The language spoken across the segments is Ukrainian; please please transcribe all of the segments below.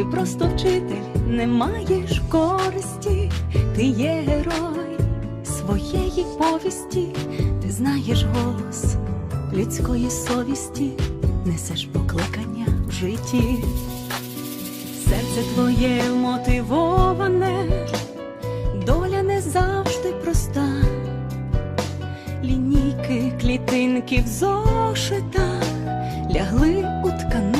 Ти просто вчитель, не маєш користі, ти є герой своєї повісті, ти знаєш голос людської совісті, несеш покликання в житті. Серце твоє мотивоване, доля не завжди проста. Лінійки, клітинки в зошитах лягли у тканину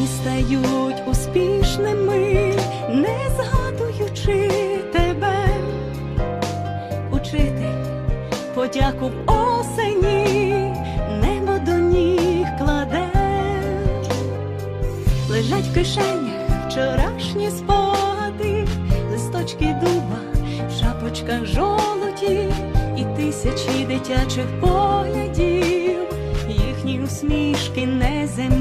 Учні стають успішними, не згадуючи тебе. Учитель подяку в осені, небо до ніг кладе лежать в кишенях вчорашні спогади, листочки дуба, в шапочках жолоді і тисячі дитячих поглядів, їхні усмішки неземні.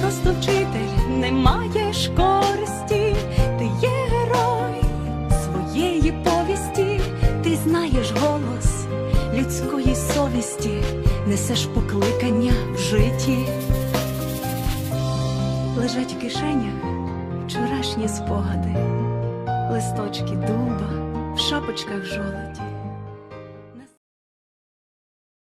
Просто вчитель, не маєш користі, ти є герой своєї повісті, ти знаєш голос людської совісті, несеш покликання в житті. Лежать в кишенях вчорашні спогади, листочки дуба, в шапочках жолоді